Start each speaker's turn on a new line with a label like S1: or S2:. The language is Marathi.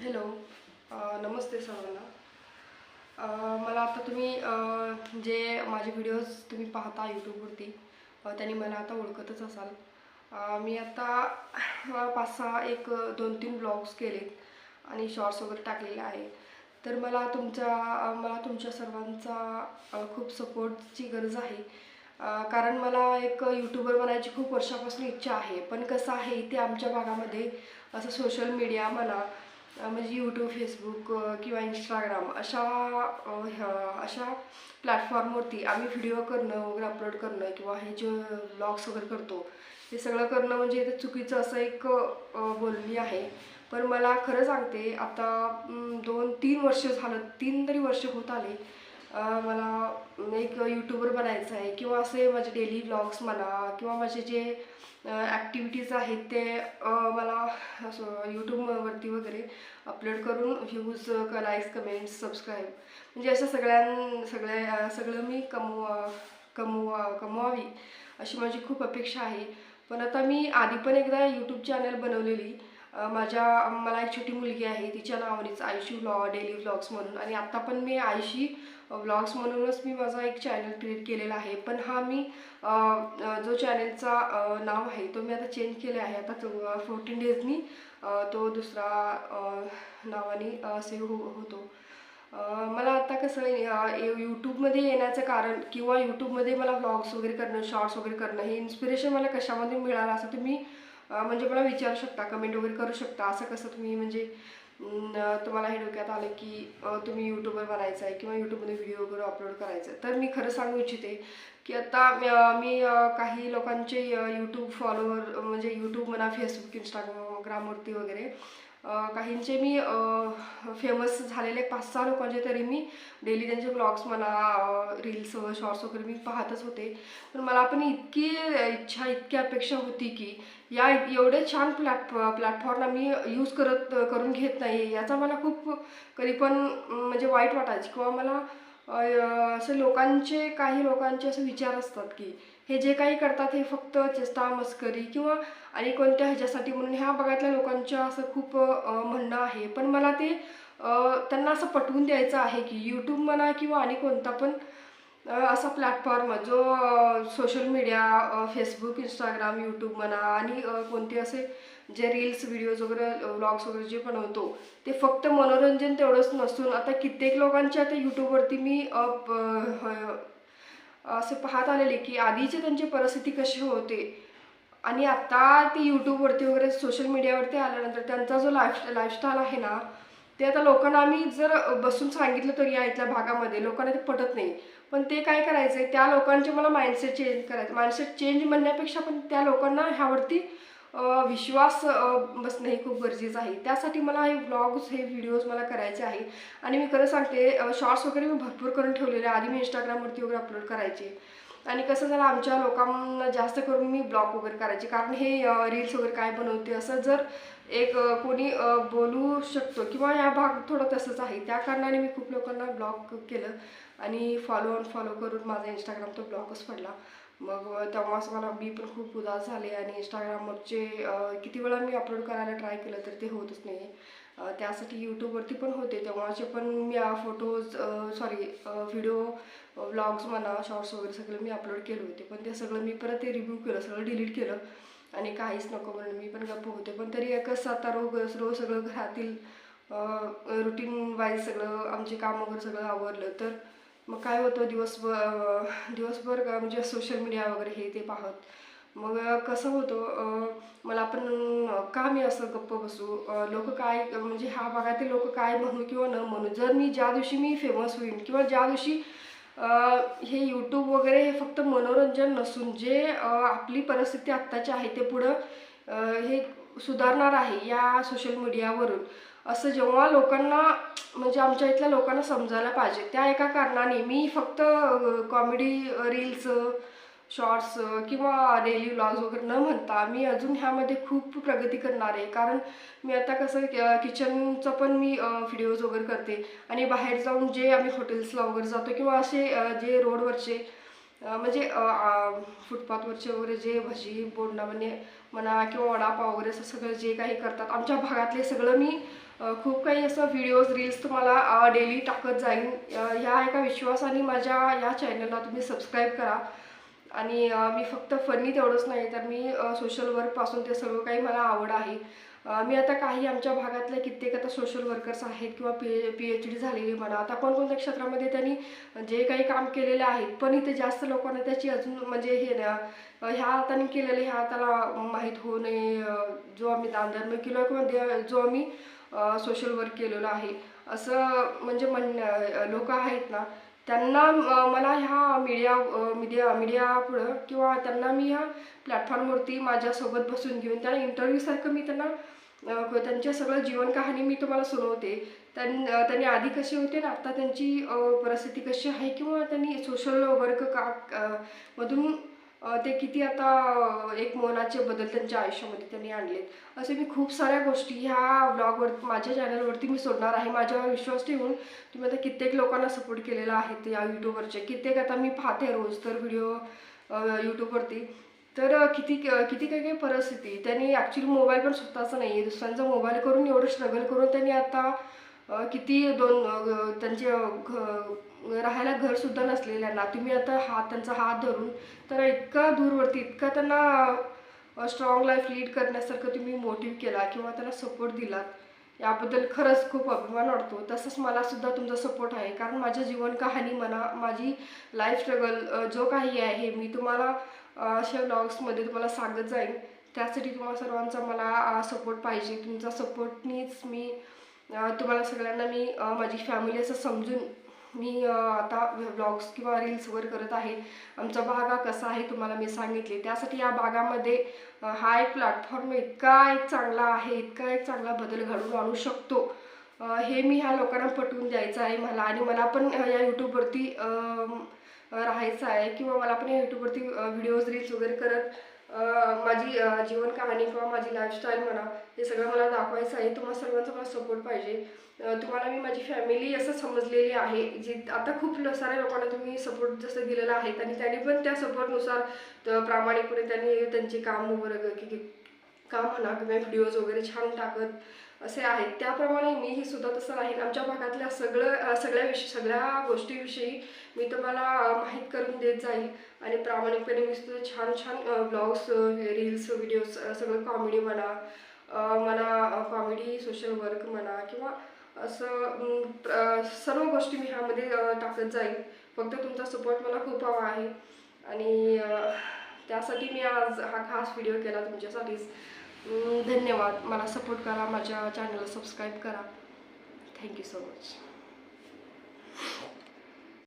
S1: हॅलो नमस्ते सर्वांना. मला आता तुम्ही जे माझे व्हिडिओज तुम्ही पाहता यूट्यूबवरती त्यांनी मला आता ओळखतच असाल. मी आता पाच सहा एक दोन तीन ब्लॉग्स केलेत आणि शॉर्ट्स वगैरे टाकलेले आहे. तर मला तुमच्या मला तुमच्या सर्वांचा खूप सपोर्टची गरज आहे. कारण मला एक यूट्यूबर बनायची खूप वर्षापासून इच्छा आहे. पण कसं आहे ते आमच्या भागामध्ये असं सोशल मीडिया म्हणा म्हणजे यूट्यूब फेसबुक किंवा इंस्टाग्राम अशा ह्या- अशा प्लॅटफॉर्मवरती आम्ही व्हिडिओ करणं वगैरे अपलोड करणं किंवा हे जे ब्लॉग्स वगैरे करतो हे सगळं करणं म्हणजे ते चुकीचं असं एक बोलणी आहे. पण मला खरं सांगते आता दोन तीन वर्ष झालं तीन तरी वर्ष होत आले मला म्हणजे एक यूट्यूबर बनायचं आहे किंवा असे माझे डेली ब्लॉग्स म्हणा किंवा माझे जे ॲक्टिव्हिटीज आहेत ते मला असं यूट्यूबवरती वगैरे अपलोड करून व्ह्यूज लाईक्स कमेंट्स सबस्क्राईब म्हणजे असं सगळ्यां सगळ्या सगळं मी कमवा कमवा कमवावी अशी माझी खूप अपेक्षा आहे. पण आता मी आधी पण एकदा यूट्यूब चॅनल बनवलेली. माझ्या मला एक छोटी मुलगी आहे तिच्या नावानेच आयशी व्लॉग डेली व्लॉग्स म्हणून. आणि आत्ता पण मी आयशी व्लॉग्स म्हणूनच मी माझा एक चॅनल क्रिएट केलेला आहे. पण हा मी जो चॅनलचा नाव आहे तो मी आता चेंज केला आहे. आता फोर्टीन डेजनी तो दुसरा नावाने सेव्ह हो होतो. मला आता कसं यूट्यूबमध्ये येण्याचं कारण किंवा यूट्यूबमध्ये मला व्लॉग्स वगैरे करणं शॉर्ट्स वगैरे करणं हे इन्स्पिरेशन मला कशामध्ये मिळालं असं तुम्ही म्हणजे मला विचारू शकता कमेंट वगैरे करू शकता. असं कसं तुम्ही म्हणजे तुम्हाला हे डोक्यात आलं की तुम्ही यूट्यूबवर बनायचं आहे किंवा यूट्यूबमध्ये व्हिडिओ वगैरे अपलोड करायचं. आहे तर मी खरं सांगू इच्छिते की आता मी काही लोकांचे यूट्यूब फॉलोअर म्हणजे यूट्यूब म्हणा फेसबुक इंस्टाग्रामवरती वगैरे काहींचे मी फेमस झालेले पाच सहा लोकांचे तरी मी डेली त्यांचे ब्लॉग्स म्हणा रील्स शॉर्ट्स वगैरे मी पाहतच होते. पण मला पण इतकी इच्छा इतकी अपेक्षा होती की या एवढे छान प्लॅट प्लॅटफॉर्मला मी यूज करत करून घेत नाही. याचा मला खूप कधी पण म्हणजे वाईट वाटायचं किंवा मला असे असं लोकांचे काही लोकांचे असे विचार असतात की हे जे काही करतात हे फक्त चेष्टा मस्करी किंवा आणि कोणत्या ह्याच्यासाठी म्हणून ह्या भागातल्या लोकांच्या असं खूप म्हणणं आहे. पण मला ते त्यांना असं पटवून द्यायचं आहे की यूट्यूब म्हणा किंवा आणि कोणता पण असा प्लॅटफॉर्म जो social media Facebook Instagram YouTube म्हणा आणि कोणते असे जे रील्स व्हिडिओज वगैरे व्लॉग्स वगैरे जे बनवतो ते फक्त मनोरंजन तेवढंच नसून आता कित्येक लोकांच्या आता यूट्यूबवरती मी असे पाहत आलेले की आधीचे त्यांची परिस्थिती कशी होते. आणि आता ती यूट्यूबवरती वगैरे सोशल मीडियावरती आल्यानंतर त्यांचा जो लाईफ लाईफस्टाईल आहे ना ते आता लोकांना आम्ही जर बसून सांगितलं तरी या इथल्या भागामध्ये लोकांना ते पटत नाही. पण ते काय करायचं आहे त्या लोकांचे मला माइंडसेट चेंज करायचं. माइंडसेट चेंज म्हणण्यापेक्षा पण त्या लोकांना ह्यावरती विश्वास बसणं हे खूप गरजेचं आहे. त्यासाठी मला हे व्लॉग्स हे व्हिडिओज मला करायचे आहे आणि मी खरं सांगते शॉर्ट्स वगैरे मी भरपूर करून ठेवलेले आहे. आधी मी इंस्टाग्रामवरती वगैरे अपलोड करायचे. आणि कसं झालं आमच्या लोकांना जास्त करून मी ब्लॉग वगैरे करायचे. कारण हे रील्स वगैरे काय बनवते असं जर एक कोणी बोलू शकतो किंवा या भाग थोडं तसंच आहे. त्या कारणाने मी खूप लोकांना ब्लॉग केलं. आणि फॉलो अनफॉलो करून माझा इंस्टाग्राम तो ब्लॉगच पडला. मग तेव्हाच मला मी पण खूप उदास झाले आणि इंस्टाग्रामवरचे किती वेळा मी अपलोड करायला ट्राय केलं तर ते होतच नाही. त्यासाठी यूट्यूबवरती पण होते. तेव्हाचे पण मी फोटोज सॉरी व्हिडिओ व्लॉग्स म्हणा शॉर्ट्स वगैरे सगळं मी अपलोड केले होते. पण ते सगळं मी परत ते रिव्ह्यू केलं सगळं डिलीट केलं आणि काहीच नको म्हणून मी पण गप्प होते. पण तरी एकच आता रोज रोज सगळं घरातील रुटीन वाईज सगळं आमचे काम वगैरे सगळं आवरलं तर मग काय होतं दिवसभर दिवसभर का म्हणजे सोशल मीडिया वगैरे हे ते पाहत. मग कसं होतं मला पण का मी असं गप्प बसू? लोक काय म्हणजे ह्या भागातील लोक काय म्हणू किंवा न म्हणू? जर मी ज्या दिवशी मी फेमस होईन किंवा ज्या दिवशी हे यूट्यूब वगैरे हे फक्त मनोरंजन नसून जे आपली परिस्थिती आत्ताची आहे ते पुढं हे सुधारणार आहे या सोशल मीडियावरून असं जेव्हा लोकांना म्हणजे आमच्या इथल्या लोकांना समजायला पाहिजे त्या एका कारणाने मी फक्त कॉमेडी रील्स शॉर्ट्स किंवा डेली व्लॉग्स वगैरे न म्हणता मी अजून ह्यामध्ये खूप प्रगती करणार आहे. कारण मी आता कसं किचनचं पण मी व्हिडिओज वगैरे करते आणि बाहेर जाऊन जे आम्ही हॉटेल्सला वगैरे जातो किंवा असे जे रोडवरचे म्हणजे फुटपाथवरचे वगैरे जे भजी बोडणं म्हणजे म्हणा किंवा वडापाव वगैरे असं सगळं जे काही करतात आमच्या भागातले सगळं मी खूप काही असं व्हिडिओज रील्स तुम्हाला डेली टाकत जाईन. ह्या एका विश्वासाने माझ्या या चॅनलला तुम्ही सबस्क्राईब करा. आणि मी फक्त फनी तेवढंच नाही तर मी सोशल वर्कपासून ते सर्व काही मला आवड आहे. मी आता काही आमच्या भागातले कित्येक आता सोशल वर्कर्स आहेत किंवा पी पी एच डी झालेली म्हणा. आता कोणकोणत्या क्षेत्रामध्ये त्यांनी जे काही काम केलेले आहेत पण इथे जास्त लोकांना त्याची अजून म्हणजे हे ना ह्या हाताने केलेले ह्या हाताला माहीत होऊ नये जो आम्ही दानधर्म केलो किंवा जो आम्ही सोशल वर्क केलेलं आहे. असं म्हणजे म्हण लोक आहेत ना त्यांना मला ह्या मीडिया मीडिया मीडियापुढं किंवा त्यांना मी ह्या प्लॅटफॉर्मवरती माझ्यासोबत बसून घेऊन त्यांना इंटरव्ह्यूसारखं मी त्यांना त्यांच्या सगळं जीवन कहाणी मी तुम्हाला सुनवते. त्यां त्यांनी आधी कशी होते ना आता त्यांची परिस्थिती कशी आहे किंवा त्यांनी सोशल वर्क का मधून ते किती आता एक मोलाचे बदल त्यांच्या आयुष्यामध्ये त्यांनी आणलेत. असे मी खूप साऱ्या गोष्टी ह्या ब्लॉगवर माझ्या चॅनलवरती मी सोडणार आहे. माझ्यावर विश्वास ठेवून तुम्ही आता कित्येक लोकांना सपोर्ट केलेला आहे या यूट्यूबवरचे कित्येक आता मी पाहते रोज तर व्हिडिओ यूट्यूबवरती तर किती किती काही काही परिस्थिती त्यांनी ॲक्च्युली मोबाईल पण स्वतःचा नाही आहे दुसऱ्यांचा मोबाईल करून एवढं स्ट्रगल करून त्यांनी आता किती दोन त्यांचे घ राहायला घरसुद्धा नसलेल्यांना तुम्ही आता हात त्यांचा हात धरून तर इतका दूरवरती इतका त्यांना स्ट्रॉंग लाईफ लीड करण्यासारखं तुम्ही मोटिव्ह केला किंवा त्यांना सपोर्ट दिलात याबद्दल खरंच खूप अभिमान वाटतो. तसंच मलासुद्धा तुमचा सपोर्ट आहे. कारण माझ्या जीवन कहाणी म्हणा माझी लाईफ स्ट्रगल जो काही आहे मी तुम्हाला अशा ब्लॉग्समध्ये तुम्हाला सांगत जाईन. त्यासाठी तुम्हाला सर्वांचा मला सपोर्ट पाहिजे. तुमचा सपोर्टनीच मी तुम्हाला सगळ्यांना मी माझी फॅमिली असं समजून मी आता ब्लॉग्स किंवा रील्स वगैरे करत आहे. आमचा भाग हा कसा आहे तुम्हाला मी सांगितले. त्यासाठी या भागामध्ये हा एक प्लॅटफॉर्म इतका एक चांगला आहे इतका एक चांगला बदल घडवून आणू शकतो. हे मी ह्या लोकांना पटवून द्यायचं आहे मला. आणि मला पण या यूट्यूबवरती राहायचं आहे किंवा मला पण या यूट्यूबवरती व्हिडिओज रील्स वगैरे करत माझी जीवन कहाणी किंवा माझी लाईफस्टाईल म्हणा हे सगळं मला दाखवायचं आहे. तुम्हाला सर्वांचा मला सपोर्ट पाहिजे. तुम्हाला मी माझी फॅमिली असं समजलेली आहे जी आता खूप ल- साऱ्या लोकांना तुम्ही सपोर्ट जसं दिलेला आहे आणि त्यांनी पण त्या सपोर्टनुसार प्रामाणिकपणे त्यांनी त्यांचे काम वगैरे की- काम म्हणा किंवा व्हिडिओज वगैरे छान टाकत असे आहेत. त्याप्रमाणे मीही सुद्धा तसं राहीन आमच्या भागातल्या सगळं सगळ्याविषयी सगळ्या गोष्टीविषयी मी तुम्हाला माहीत करून देत जाईल. आणि प्रामाणिकपणे मी सुद्धा छान छान ब्लॉग्स रील्स व्हिडिओज सगळं कॉमेडी म्हणा मला म्हणा कॉमेडी सोशल वर्क म्हणा किंवा असं सर्व गोष्टी मी ह्यामध्ये टाकत जाईल. फक्त तुमचा सपोर्ट मला खूप हवा आहे. आणि त्यासाठी मी आज हा खास व्हिडिओ केला तुमच्यासाठीच. धन्यवाद. मला सपोर्ट करा माझ्या चॅनलला सबस्क्राईब करा. Thank you so much